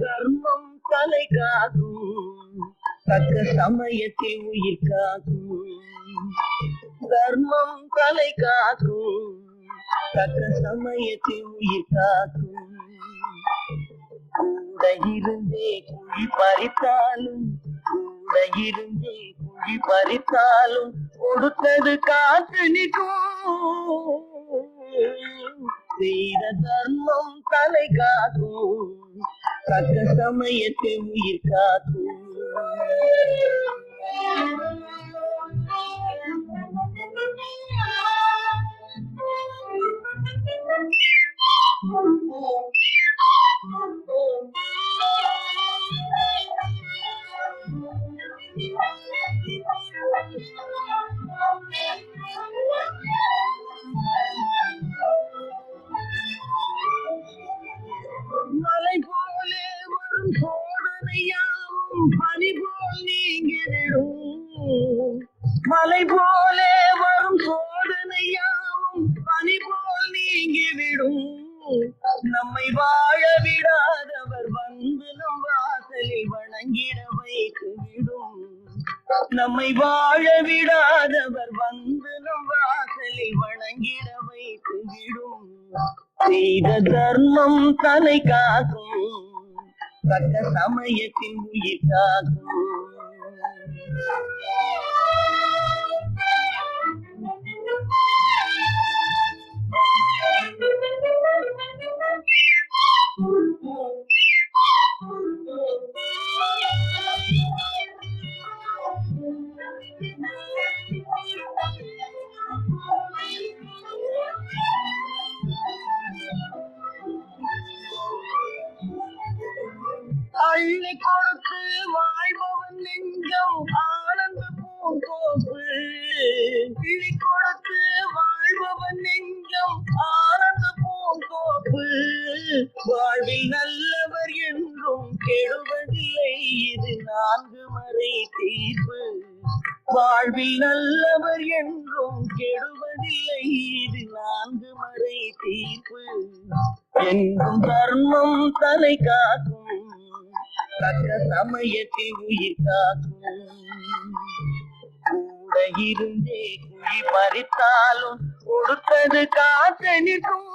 தர்மம் தலை காக்கும் தக்க சமயத்தை உயிர் காக்கும். தர்மம் தலை காக்கும் தக்க சமயத்தை உயிர் காக்கும். இருந்தே குழி பறித்தாலும் கூட இருந்து குழி பறித்தாலும் கொடுத்தது காத்து நிற்கும் செய்த தர்மம் தலை காக்கும். தக்க சமயத்தில் உயிர் காக்கும். மலை போலே வரும் சோதனையாவும் பனி போல் நீங்கிடும் மலை போலே வரும் சோதனையாவும் பனி போல் நீங்கிவிடும். நம்மை வாழ விடாத நம்மை வாழ விடாதவர் வந்து நம் வாசலை வணங்கிட வைத்து விடும். செய்த தர்மம் தலை காக்கும். தக்க சமயத்தின் உயிர் காக்கும் அள்ளி கொடுத்து வாழ்பவன் நெஞ்சம் ஆனந்த பூங்கோப்பு. கிளி கொடுத்து வாழ்பவன் நெஞ்சம் ஆனந்த பூங்கோப்பு. வாழ்வில் நல்லவர் என்றும் கெடுவதில்லை. இது நான்கு மறை தீர்ப்பு. வாழ்வில் நல்லவர் என்றும் கெடுவதில்லை. இது நான்கு மறை தீர்ப்பு. என்றும் தர்மம் தலை காக்கும். தக்க சமயத்தில் உயிர் காக்கும். கூட இருந்தே குழி பறித்தாலும் கொடுத்தது காத்து நிற்கும்.